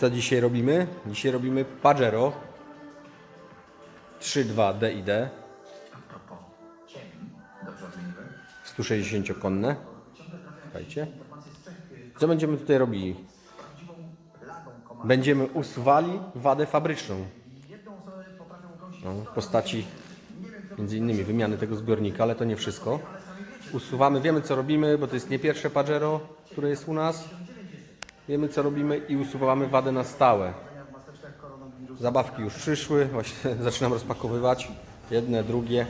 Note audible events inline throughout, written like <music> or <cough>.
Co dzisiaj robimy? Dzisiaj robimy Pajero 3.2 DID 160-konne. Słuchajcie. Co będziemy tutaj robili? Będziemy usuwali wadę fabryczną. No, w postaci między innymi wymiany tego zbiornika, ale to nie wszystko. Usuwamy, wiemy co robimy, bo to jest nie pierwsze Pajero, które jest u nas. Wiemy co robimy i usuwamy wadę na stałe. Zabawki już przyszły, właśnie <laughs> zaczynam rozpakowywać. Jedne, drugie.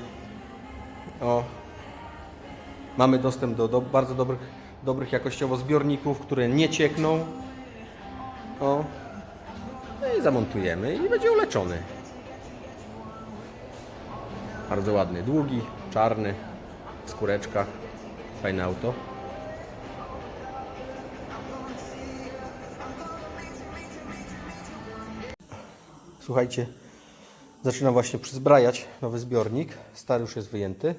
O. Mamy dostęp do, do bardzo dobrych, dobrych jakościowo zbiorników, które nie ciekną. O. No i zamontujemy i będzie uleczony. Bardzo ładny, długi, czarny, w skóreczkach. Fajne auto. Słuchajcie, zaczynam właśnie przyzbrajać nowy zbiornik. Stary już jest wyjęty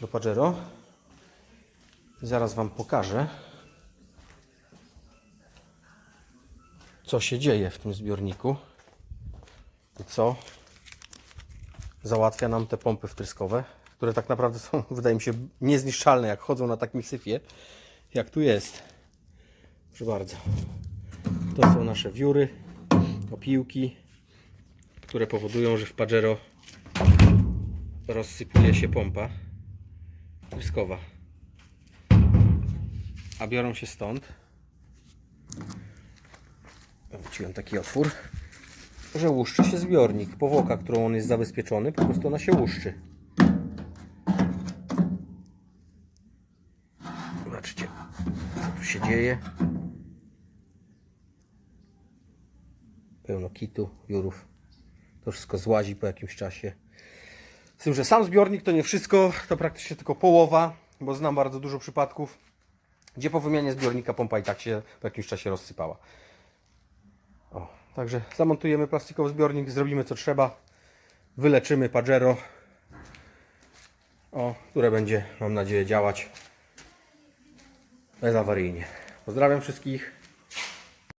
do Pajero. Zaraz Wam pokażę, co się dzieje w tym zbiorniku i co załatwia nam te pompy wtryskowe, które tak naprawdę są, <laughs> wydaje mi się, niezniszczalne, jak chodzą na takim syfie, jak tu jest. Proszę bardzo. To są nasze wióry, opiłki, które powodują, że w Pajero rozsypuje się pompa wtryskowa. A biorą się stąd. Wróciłem taki otwór że łuszczy się zbiornik. Powłoka, którą on jest zabezpieczony, po prostu ona się łuszczy. Zobaczcie, co tu się dzieje. Pełno kitu, wiórów. To wszystko złazi po jakimś czasie. Z tym, że sam zbiornik to nie wszystko, to praktycznie tylko połowa, bo znam bardzo dużo przypadków, gdzie po wymianie zbiornika pompa i tak się po jakimś czasie rozsypała. O, także zamontujemy plastikowy zbiornik, zrobimy co trzeba, wyleczymy Pajero, o, które będzie, mam nadzieję, działać bezawaryjnie. Pozdrawiam wszystkich.